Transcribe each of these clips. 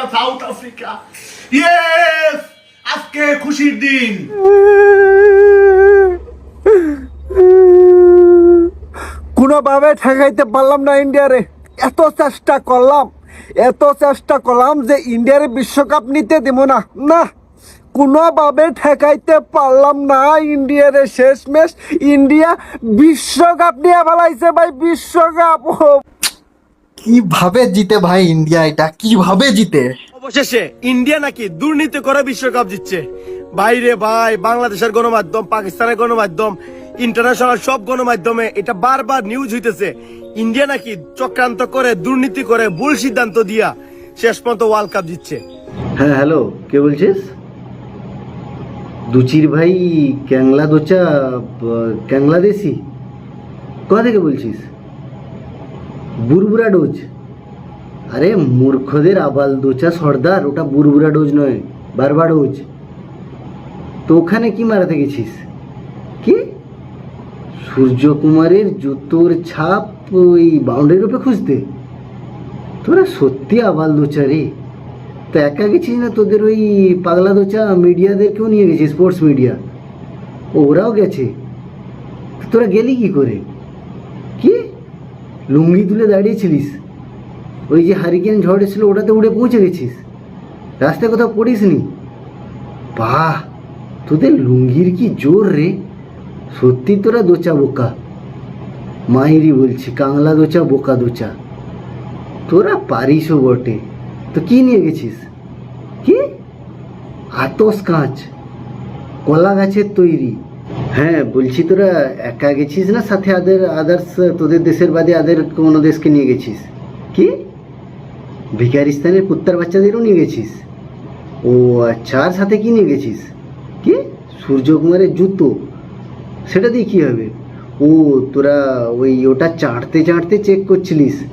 Africa south Africa yes আজকে খুশির দিন। কোনোভাবে ঠেকাইতে পারলাম না ইন্ডিয়ারে। এত চেষ্টা করলাম, এত চেষ্টা করলাম যে ইন্ডিয়ারে বিশ্বকাপ নিতে দেব না। না, কোনোভাবে ঠেকাইতে পারলাম না ইন্ডিয়ারে শেষ ম্যাচ ইন্ডিয়া বিশ্বকাপ নিয়ে ফেলাইছে ভাই, বিশ্বকাপ। কীভাবে জিতে ভাই ইন্ডিয়া এটা? কীভাবে জিতে? অবশেষে ইন্ডিয়া নাকি দুর্নীতি করে বিশ্বকাপ জিতছে। বাইরে ভাই বাংলাদেশের গণমাধ্যম পাকিস্তানের গণমাধ্যম ইন্টারন্যাশনাল সব গণমাধ্যমে এটা বারবার নিউজ হইতেছে। ইন্ডিয়া নাকি চক্রান্ত করে দুর্নীতি করে ভুল সিদ্ধান্ত দিয়া শেষ পর্যন্ত ওয়ার্ল্ড কাপ জিতছে। হ্যাঁ হ্যালো কে বলছিস? দুচির ভাই ক্যাংলা দোচা ক্যাংলাদেশি। কোথা থেকে বলছিস? বুরবুরা ডোজ। আরে মূর্খদের আবাল দোচা সর্দার, ওটা বুরবুরা ডোজ নয়, বারবার ডোজ। তো ওখানে কি মারাতে গেছিস? কি? সূর্যকুমারের জুতোর ছাপ ওই বাউন্ডারির উপরে খুঁজতে? তোরা সত্যি আবাল দোচা রে? তো একা গেছিস না তোদের ওই পাগলা দোচা মিডিয়াদেরকেও নিয়ে গেছিস, স্পোর্টস মিডিয়া? ওরাও গেছে। তোরা গেলি কি করে? লুঙ্গি তুলে দাঁড়িয়েছিলিস। ওই যে হারিকেন ঝড় এসেছিল, ওটাতে উড়ে পৌঁছে গেছিস। রাস্তায় কোথাও পড়িস নি? বাহ, তোদের লুঙ্গির কি জোর রে? সত্যি তোরা দোচা বোকা। মাইরি বলছি, কাংলা দোচা, বোকা দোচা। তোরা পারিসও বটে। তো কি নিয়ে গেছিস? কি? আতস কাঁচ। কলা গাছের তৈরি। হ্যাঁ বলছি তোরা একা গেছিস না সাথে আদের, আদার্স, তোদের দেশের বাদে আদের কোনো দেশকে নিয়ে গেছিস? কি? ভিকারিস্তানের কুত্তার বাচ্চাদেরও নিয়ে গেছিস? ও আচ্ছা আর সাথে কি নিয়ে গেছিস? কি? সূর্যকুমারের জুতো। সেটা দিয়ে কী হবে? ও, তোরা ওই ওটা চাটতে চাটতে চেক করছিলিস।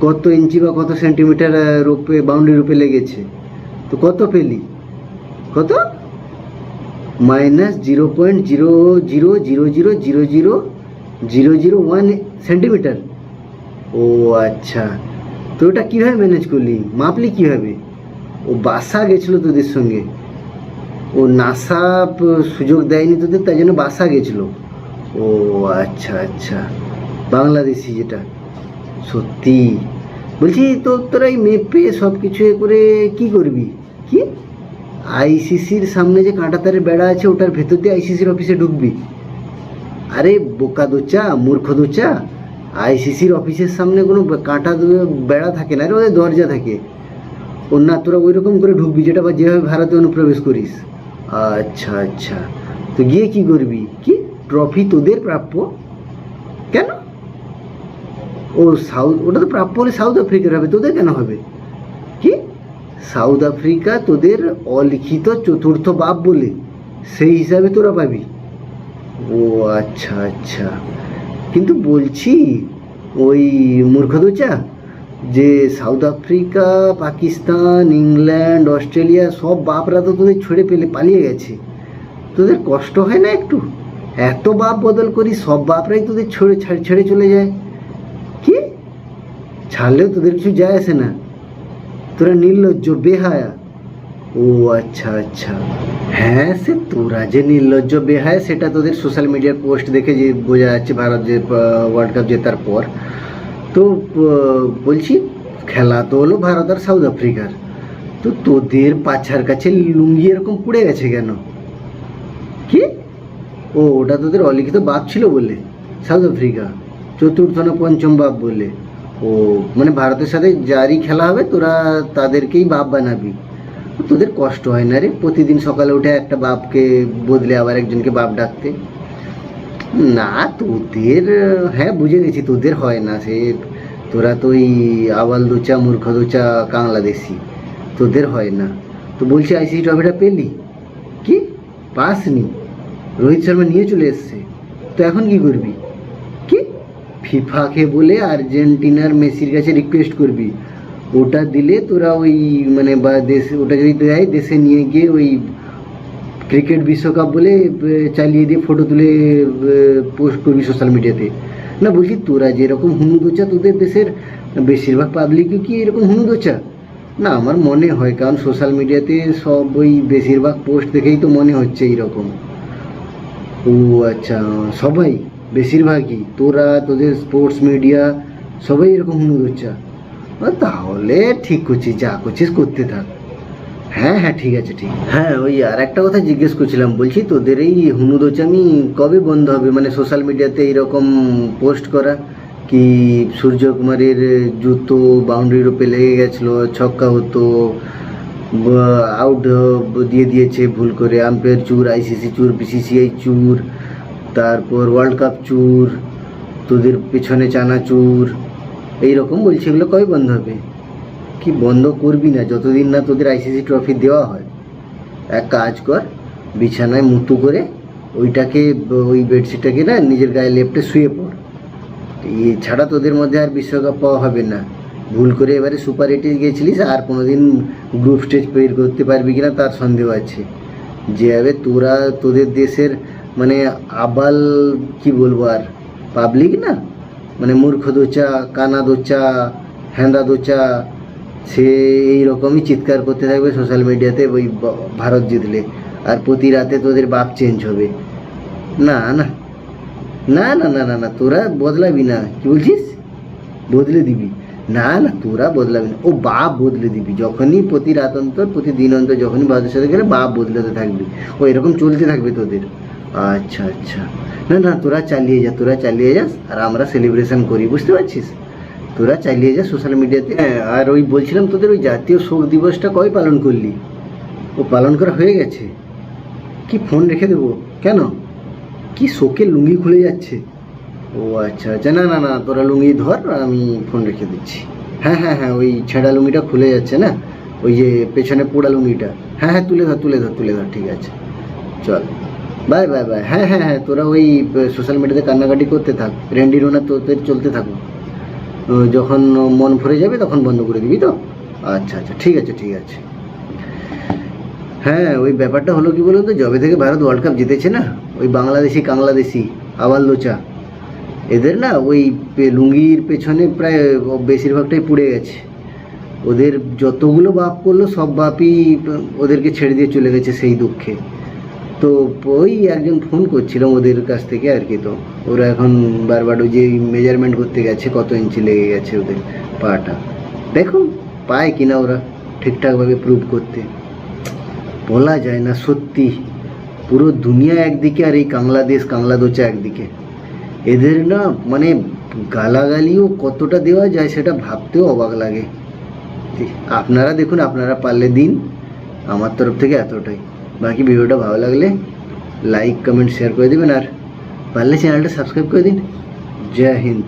কত ইঞ্চি বা কত সেন্টিমিটার রূপে বাউন্ডারি রূপে লেগেছে? তো কত পেলি? কত? Minus zero point zero zero zero zero zero zero zero zero one centimetre ও আচ্ছা। তো ওটা কীভাবে ম্যানেজ করলি? মাপলি কীভাবে? ও বাসা গেছিল তোদের সঙ্গে। ও নাসা সুযোগ দেয়নি তোদের, তাই জন্য বাসা গেছিল। ও আচ্ছা আচ্ছা। বাংলাদেশি যেটা। সত্যি। বলছি, তো তোরা এই মেপে সব কিছু এ করে কি করবি? কি? আইসিসির সামনে যে কাঁটাতারের বেড়া আছে, ওটার ভেতর দিয়ে আইসিসির অফিসে ঢুকবি। আরে, বোকা দোচা, মূর্খ দোচা, আইসিসির অফিসের সামনে কোনো কাঁটা বেড়া থাকে না রে, ওদের দরজা থাকে। না, তোরা ওই রকম করে ঢুকবি যেটা বা যেভাবে ভারতে অনুপ্রবেশ করিস। আচ্ছা আচ্ছা। তো গিয়ে কি করবি? কি? ট্রফি তোদের প্রাপ্য? কেন? ও সাউথ ওটা তো প্রাপ্য হলে সাউথ আফ্রিকার হবে, তোদের কেন হবে? কি? সাউথ আফ্রিকা তোদের অলিখিত চতুর্থ বাপ বলে, সেই হিসাবে তোরা পাবি। ও আচ্ছা আচ্ছা। কিন্তু বলছি, ওই মূর্খদোচা, যে South Africa, Pakistan, England, Australia, সব বাপরা তো তোদের ছেড়ে পেলে পালিয়ে গেছে। তোদের কষ্ট হয় না একটু? এত বাপ বদল করি, সব বাপরাই তোদের ছেড়ে ছেড়ে- চলে যায়। কি? ছাড়লেও তোদের কিছু যায় আসে না। তোরা নির্লজ্জ বেহায়া। ও আচ্ছা আচ্ছা। হ্যাঁ সে তোরা যে নির্লজ্জ বেহায়, সেটা তোদের সোশ্যাল মিডিয়ার পোস্ট দেখে যে বোঝা যাচ্ছে ভারত যে ওয়ার্ল্ড কাপ জেতার পর। তো বলছি, খেলা তো হলো ভারত আর সাউথ আফ্রিকার তো তোদের পাছার কাছে লুঙ্গি এরকম পুড়ে গেছে কেন? কি? ও, ওটা তোদের অলিখিত বাপ ছিল বলে সাউথ আফ্রিকা চতুর্থ না পঞ্চম বাপ বলে। ও মানে ভারতের সাথে যারই খেলা হবে, তোরা তাদেরকেই বাপ বানাবি। তোদের কষ্ট হয় না রে, প্রতিদিন সকালে উঠে একটা বাপকে বদলে আবার একজনকে বাপ ডাকতে। না, তোদের হ্যাঁ বুঝে গেছি, তোদের হয় না, সে তোরা তো ওই আবাল দোচা, মূর্খ দোচা বাংলাদেশি তোদের হয় না। তো বলছি, আইসিসি ট্রফিটা পেলি? কি? পাসনি। রোহিত শর্মা নিয়ে চলে এসছে। তো এখন কি করবি? ফিফাকে বলে আর্জেন্টিনার মেসির কাছে রিকোয়েস্ট করবি। ওটা দিলে তোরা ওই মানে বা দেশ, ওটা যদি দেয়, দেশে নিয়ে গিয়ে ওই ক্রিকেট বিশ্বকাপ বলে চালিয়ে দিয়ে ফটো তুলে পোস্ট করবি সোশ্যাল মিডিয়াতে না, বলছি তোরা যেরকম হুনুদোচা তোদের দেশের, বেশিরভাগ পাবলিকই কি এরকম হুনুদোচা? না, আমার মনে হয়, কারণ সোশ্যাল মিডিয়াতে সব ওই বেশিরভাগ পোস্ট দেখেই তো মনে হচ্ছে এইরকম। ও আচ্ছা সবাই। বেশিরভাগই, তোরা, তোদের স্পোর্টস মিডিয়া সবাই এরকম হুনুদ হচ্ছে। তাহলে ঠিক করছিস, যা করছিস করতে থাক। হ্যাঁ হ্যাঁ ঠিক আছে, ঠিক। হ্যাঁ ওই আর একটা কথা জিজ্ঞেস করছিলাম, বলছি তোদের এই হুনুদোচামি কবে বন্ধ হবে? মানে সোশ্যাল মিডিয়াতে এইরকম পোস্ট করা কি সূর্যকুমারের জুতো বাউন্ডারির ওপরে লেগে গেছিল, ছক্কা হতো আউট দিয়ে দিয়েছে ভুল করে আম্পায়ার চুর আইসিসি চুর বিসিসিআই চুর তারপর ওয়ার্ল্ড কাপ চুর, তোদের পেছনে চানাচুর এইরকম বলছি, এগুলো কবে বন্ধ হবে? কি বন্ধ করবি না? যতদিন না তোদের আইসিসি ট্রফি দেওয়া হয়, এক কাজ কর, বিছানায় মুতু করে ওইটাকে, ওই বেডশিটটাকে না নিজের গায়ে লেপটে শুয়ে পড়। এছাড়া তোদের মধ্যে আর বিশ্বকাপ পাওয়া হবে না। ভুল করে এবারে সুপার এইটে গিয়েছিলিস আর কোনোদিন গ্রুপ স্টেজ বের করতে পারবি কিনা তার সন্দেহ আছে। যেভাবে তোরা, তোদের দেশের মানে আবাল কি বলব আর? পাবলিক না? মানে মূর্খ দোচা, কানা দোচা হ্যান্দা দোচা, সে এই রকমই চিৎকার করতে থাকবে সোশ্যাল মিডিয়াতে ওই ভারত জিতলে। আর প্রতি রাতে তোদের বাপ চেঞ্জ হবে। না না। না না না না না, তোরা বদলাবি না। কি বলছিস? বদলে দিবি। না না, তোরা বদলাবি না। ও বাপ বদলে দিবি। যখনই প্রতি রাত অন্তর প্রতি দিন অন্তর যখনই ভারতের সাথে গেলে বাপ বদলাতে থাকবি। ও এরকম চলতে থাকবে তোদের। আচ্ছা আচ্ছা। না না, তোরা চালিয়ে যা, তোরা চালিয়ে যাস আর আমরা সেলিব্রেশন করি, বুঝতে পারছিস? তোরা চালিয়ে যা সোশ্যাল মিডিয়াতে আর ওই বলছিলাম তোদের ওই জাতীয় শোক দিবসটা কবে পালন করলি? ও পালন করা হয়ে গেছে। কি ফোন রেখে দেবো? কেন? কি শোকে লুঙ্গি খুলে যাচ্ছে? ও আচ্ছা আচ্ছা। না না না, তোরা লুঙ্গি ধর, আমি ফোন রেখে দিচ্ছি। হ্যাঁ হ্যাঁ হ্যাঁ ওই ছেঁড়া লুঙ্গিটা খুলে যাচ্ছে, না? ওই যে পেছনে পোড়া লুঙ্গিটা। হ্যাঁ হ্যাঁ তুলে ধর তুলে ধর তুলে ধর, ঠিক আছে। চল। বাই বাই বাই হ্যাঁ হ্যাঁ হ্যাঁ তোরা ওই সোশ্যাল মিডিয়াতে কান্নাকাটি করতে থাক। রেন্ডি রোনা তোদের চলতে থাকুক। যখন মন ভরে যাবে, তখন বন্ধ করে দিবি তো? আচ্ছা আচ্ছা ঠিক আছে ঠিক আছে। হ্যাঁ ওই ব্যাপারটা হলো কি বলুন তো, যবে থেকে ভারত ওয়ার্ল্ড কাপ জিতেছে না, ওই বাংলাদেশি, কাংলাদেশি আবার লোচা, এদের না ওই লুঙ্গির পেছনে প্রায় বেশিরভাগটাই পুড়ে গেছে। ওদের যতগুলো বাপ করল, সব বাপই ওদেরকে ছেড়ে দিয়ে চলে গেছে সেই দুঃখে। তো ওই একজন ফোন করছিলাম ওদের কাছ থেকে আর কি তো। ওরা এখন বারবার ওই যে মেজারমেন্ট করতে গেছে, কত ইঞ্চি লেগে গেছে ওদের পাটা। দেখুন, পায় কিনা ওরা ঠিকঠাকভাবে প্রুভ করতে। বলা যায় না, সত্যি। পুরো দুনিয়া একদিকে আর এই বাংলাদেশ কাংলাদোচা একদিকে। এদের না মানে গালাগালিও কতটা দেওয়া যায় সেটা ভাবতেও অবাক লাগে। আপনারা দেখুন, আপনারা পারলে দিন। আমার তরফ থেকে এতটাই। বাকি ভিডিওটা ভালো লাগলে লাইক কমেন্ট শেয়ার করে দেবেন আর পারলে চ্যানেলটা সাবস্ক্রাইব করে দিন। জয় হিন্দ।